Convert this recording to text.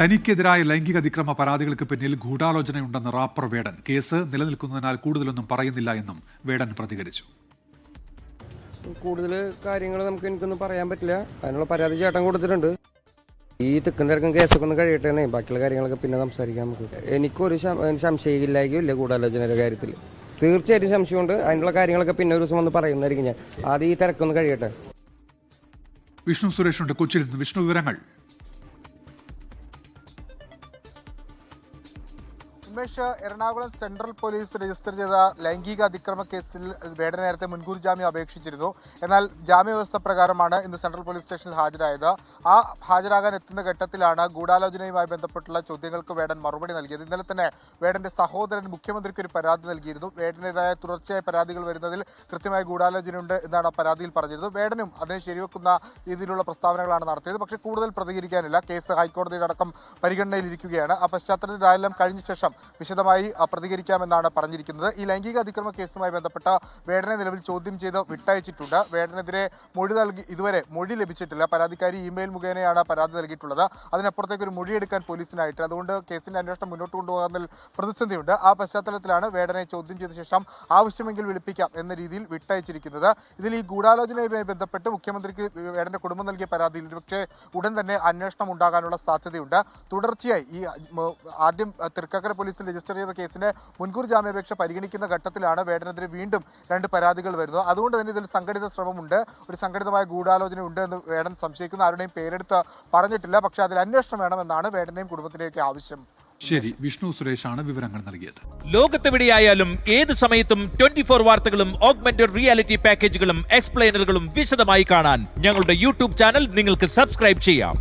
തനിക്കെതിരായ ലൈംഗിക അതിക്രമ പരാതികൾക്ക് പിന്നിൽ ഗൂഢാലോചനയുണ്ടെന്ന് റാപ്പർ വേടൻ. കേസ് നിലനിൽക്കുന്നതിനാൽ കൂടുതലൊന്നും പറയുന്നില്ല എന്നും വേടൻ പ്രതികരിച്ചു. കൂടുതൽ കാര്യങ്ങൾ നമുക്ക് എനിക്കൊന്നും പറയാൻ പറ്റില്ല. അതിനുള്ള പരാതി ചേട്ടൻ കൊടുത്തിട്ടുണ്ട്. ഈ തെക്കും തിരക്കും കേസൊക്കെ ഒന്ന് കഴിയട്ടെ ബാക്കിയുള്ള കാര്യങ്ങളൊക്കെ പിന്നെ സംസാരിക്കാം നമുക്ക്. എനിക്കൊരു സംശയമില്ലായിരിക്കും ഇല്ല ഗൂഢാലോചനയുടെ കാര്യത്തിൽ തീർച്ചയായിട്ടും സംശയമുണ്ട്. അതിനുള്ള കാര്യങ്ങളൊക്കെ പിന്നെ ഒരു ദിവസം വന്ന് പറയുന്നതായിരിക്കും ഞാൻ. ആദ്യം ഈ തിരക്കൊന്ന് കഴിയട്ടെ. വിഷ്ണു സുരേഷുണ്ട് കൊച്ചിയിൽ നിന്ന് വിഷ്ണു വിവരങ്ങൾ. Unmesh Ernakulam central police register ചെയ്ത ലൈംഗിക അതിക്രമ കേസിൽ വേടൻ നേരത്തെ മുൻകൂർ ജാമ്യം അപേക്ഷിച്ചിരുന്നു. എന്നാൽ ജാമ്യ വ്യവസ്ഥ പ്രകാരമാണ് ഇന്ന് സെൻട്രൽ പോലീസ് സ്റ്റേഷനിൽ ഹാജരായത്. ആ ഹാജരാകാൻ എത്തുന്ന ഘട്ടത്തിലാണ് ഗൂഢാലോചനയുമായി ബന്ധപ്പെട്ടുള്ള ചോദ്യങ്ങൾക്ക് വേടൻ മറുപടി നൽകിയത്. ഇന്നലെ തന്നെ വേടന്റെ സഹോദരൻ മുഖ്യമന്ത്രിക്ക് ഒരു പരാതി നൽകിയിരുന്നു. വേടനെതിരായ തുടർച്ചയായ പരാതികൾ വരുന്നതിൽ കൃത്യമായ ഗൂഢാലോചനയുണ്ട് എന്നാണ് പരാതിയിൽ പറഞ്ഞിരുന്നത്. വേടനും അതിനെ ശരിവെക്കുന്ന രീതിയിലുള്ള പ്രസ്താവനകളാണ് നടത്തിയത്. പക്ഷേ കൂടുതൽ പ്രതികരിക്കാനില്ല. കേസ് ഹൈക്കോടതിയുടെ അടക്കം പരിഗണനയിലിരിക്കുകയാണ്. ആ പശ്ചാത്തലത്തിൽ ഇതെല്ലാം കഴിഞ്ഞ ശേഷം വിശദമായി പ്രതികരിക്കാമെന്നാണ് പറഞ്ഞിരിക്കുന്നത്. ഈ ലൈംഗിക അതിക്രമ കേസുമായി ബന്ധപ്പെട്ട വേടനെ നിലവിൽ ചോദ്യം ചെയ്ത് വിട്ടയച്ചിട്ടുണ്ട്. വേടനെതിരെ മൊഴി നൽകി ഇതുവരെ മൊഴി ലഭിച്ചിട്ടില്ല. പരാതിക്കാരി ഇമെയിൽ മുഖേനയാണ് പരാതി നൽകിയിട്ടുള്ളത്. അതിനപ്പുറത്തേക്ക് ഒരു മൊഴിയെടുക്കാൻ പോലീസിനായിട്ട്. അതുകൊണ്ട് കേസിന്റെ അന്വേഷണം മുന്നോട്ട് കൊണ്ടുപോകുന്നതിൽ പ്രതിസന്ധിയുണ്ട്. ആ പശ്ചാത്തലത്തിലാണ് വേടനെ ചോദ്യം ചെയ്ത ശേഷം ആവശ്യമെങ്കിൽ വിളിപ്പിക്കാം എന്ന രീതിയിൽ വിട്ടയച്ചിരിക്കുന്നത്. ഇതിൽ ഈ ഗൂഢാലോചനയുമായി ബന്ധപ്പെട്ട് മുഖ്യമന്ത്രിക്ക് വേടന്റെ കുടുംബം നൽകിയ പരാതിയിൽ പക്ഷേ ഉടൻ തന്നെ അന്വേഷണം ഉണ്ടാകാനുള്ള സാധ്യതയുണ്ട്. തുടർച്ചയായി ഈ ആദ്യം തൃക്കാക്കര പോലീസിൽ രജിസ്റ്റർ ചെയ്ത കേസിന്റെ മുൻകൂർ ജാമ്യാപേക്ഷ പരിഗണിക്കുന്ന ഘട്ടത്തിലാണ് വേടനെതിരെ വീണ്ടും രണ്ട് പരാതികൾ വരുന്നത്. അതുകൊണ്ട് തന്നെ ഇതിൽ സംഘടിത ശ്രമമുണ്ട്. ഒരു സംഘടിതമായ ഗൂഢാലോചന ഉണ്ട് എന്ന് വേടൻ സംശയിക്കുന്ന. ആരുടെയും പേരെടുത്ത് പറഞ്ഞിട്ടില്ല. പക്ഷേ അതിൽ അന്വേഷണം വേണമെന്നാണ് വേടനെയും കുടുംബത്തിലേക്ക് ആവശ്യം. ശരി വിഷ്ണു സുരേഷാണ് വിവരങ്ങൾ നൽകിയത്. ലോകത്തെവിടെയായാലും ഏത് സമയത്തും ട്വന്റി ഫോർ വാർത്തകളും ഓഗ്മെന്റഡ് റിയാലിറ്റി പാക്കേജുകളും എക്സ്പ്ലെയിനറുകളും വിശദമായി കാണാൻ ഞങ്ങളുടെ യൂട്യൂബ് ചാനൽ നിങ്ങൾക്ക് സബ്സ്ക്രൈബ് ചെയ്യാം.